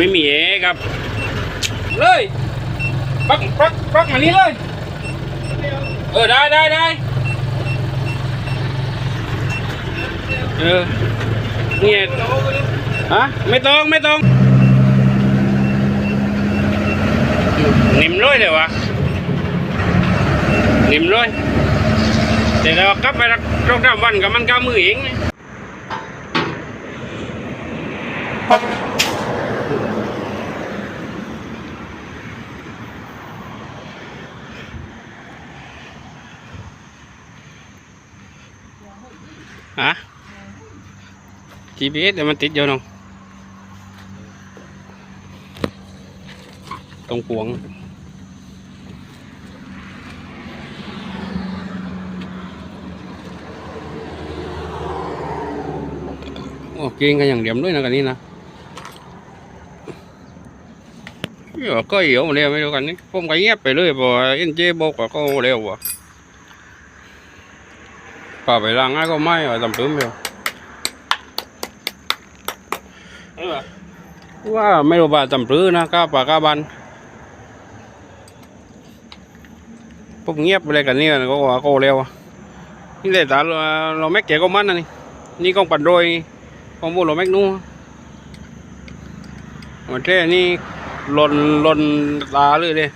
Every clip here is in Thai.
ไม่มีเอครับ เลยปักปักปักมานี่เลย เออ ได้ได้ได้เออเนี่ยฮะไม่ต้องไม่ต้องนิ่มร้อยเลยวะนิ่มร้อยแต่เรากลับไปรักรอบวันกับมันก้ามือเองนะ ฮะ GPS เดี๋ยวมันติดอยู่น้องตรงปวงโอ้กินกันอย่างเดียมด้วยนะกันนี้นะเดี๋ยวก็เหี่ยวมาเร็วไม่รู้กันนี่ผมก็เงียบไปเลยพอเอ็นเจบอกว่าก็เร็วว่ะ ป่าไปล้างไงก็ไม่เอาตำปื้มเดียวว่าไม่รู้ว่าตำปื้มนะก้าป่าก้าบันพวกเงียบอะไรกันนี่ก็ว่าโกเร็วนี่เลยตาเราแม็กเกก็มันนะนี่นี่กองปั่นโดยกองบูเราแม็กนู่มันเท่นี่หล่นหล่นตาเลยเลย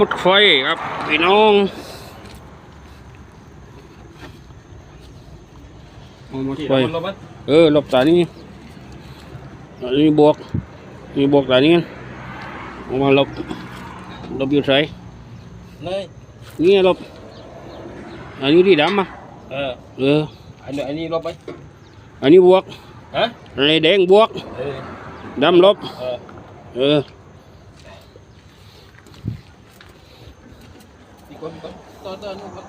mất khuây ครับพี่น้องโอ้มัดไฟเออหลบตานี่อันนี้บวกนี่บวกตานี่ออกมาหลบหลบอยู่ใส่ nơi นี่หลบอัน นี้ที่ดำอะ ờ เออ anh này anh đi lốp ấy อันนี้บวก hả อันนี้แดงบวก ừ ดำลบ ờ เออ đi con con to to nó con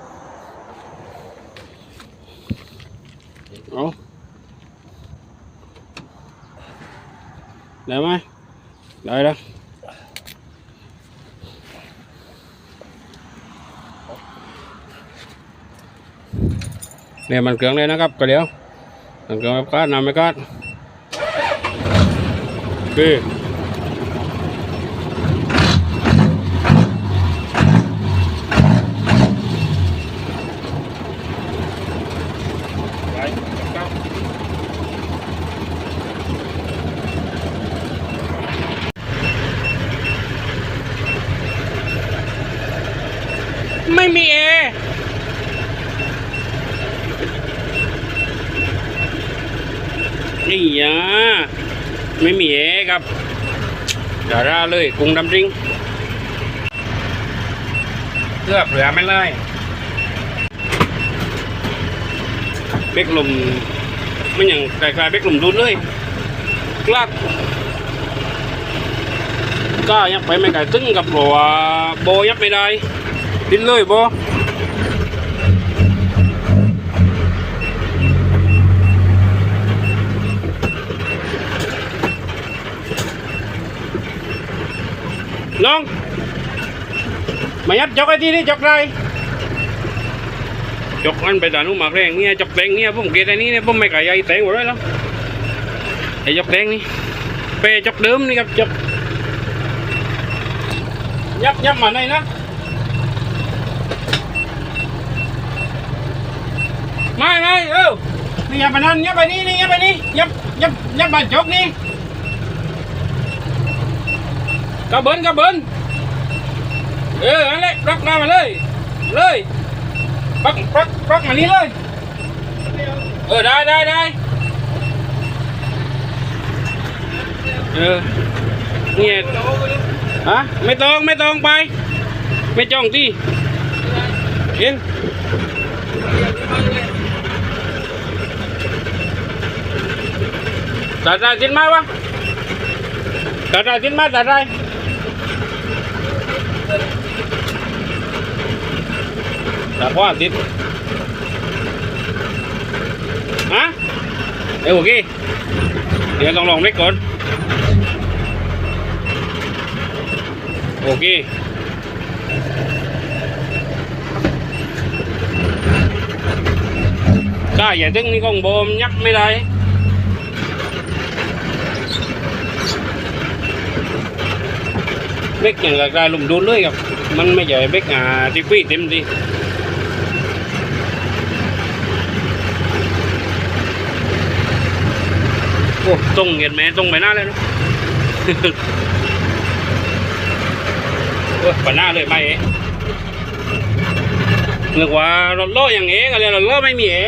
เอา ได้ไหมได้แล้วเนี่ยมันเกลืองเลยนะครับก็เดี๋ยวมันเกลืองแบบกัดนำไปกัดคือเค đấy cao ไม่มีเอนี่ยะ ไม่มีเอครับดาราเลยกรุงดำริงเกือบเหลือไม่เลยเบกลมมันอย่างคล้ายๆเบกลมรุนเลยกลักก็ยับไปไม่ไกลตึ้งกับบัวโบยับไม่ได้ ดิ้นเลยบ่ ลอง มายับจกไอ้ที่นี่จกไรจกอันไปด่านุ่มหมากแรงเนี่ยจกแดงเนี่ยผมเกลียดไอ้นี่เนี่ยผมไม่ไก่ใหญ่แตงหมดเลยแล้วไอ้จกแดงนี่เปจกเดิมนี่ครับจกยับยับมาไหนนะไม่ไม่เออนี่ย่าไปนั่นย่าไปนี่นี่ย่าไปนี่ย่าอย่าอย่าไปจกนี่ กระเบินกระเบินเอออันนี้รักมามาเลย เลยปักปักปักมานี่เลย เออได้ได้ได้เออเนี่ยฮะไม่ต้องไม่ต้องไป ไม่จ้องที่เห็นตัดได้กินไหมวะตัดได้กินไหมตัดได้ ดาบว่าติดฮะเอ้ยโอเคเดี๋ยวต้องลองเล็กก่อน โอเคถ้าอย่าดึงนี่ของโบมยักไม่ได้เบกอย่างกลายลุมดูเลยครับ มันไม่ใช่เบกอ่าที่ปี้เต็มที โอ้ตรงเห็นไหมตรงไปหน้าเลยนะโอ้ยไปหน้าเลยไม่เอ๋นึกว่ารถล้ออย่างเอ๋กันเลยรถล้อไม่มีเอ๋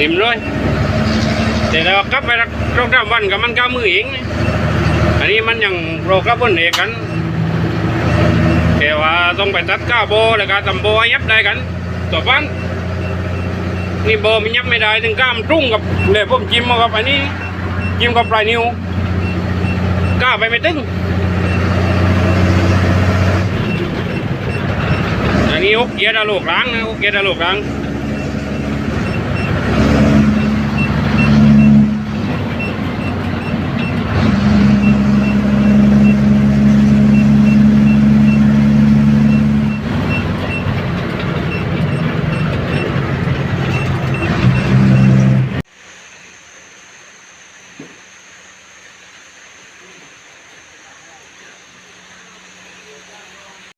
นิ่มร้อยแต่เรากลับไปรักโรงแรมวันกับมันก้ามือเองอันนี้มันยังโรกับบนเอกกันแค่ว่าต้องไปตัดก้าโบแล้วก็ทำโบยับได้กันต่อบ้านนี่โบมันยับไม่ได้ถึงก้ามรุ่งกับเลยผมจิ้มมากับอันนี้จิ้มกับปลายนิ้วก้าไปไม่ตึงอันนี้อกเกียร์ดาโลกล้างนะอกเกียร์ดาโลกล้าง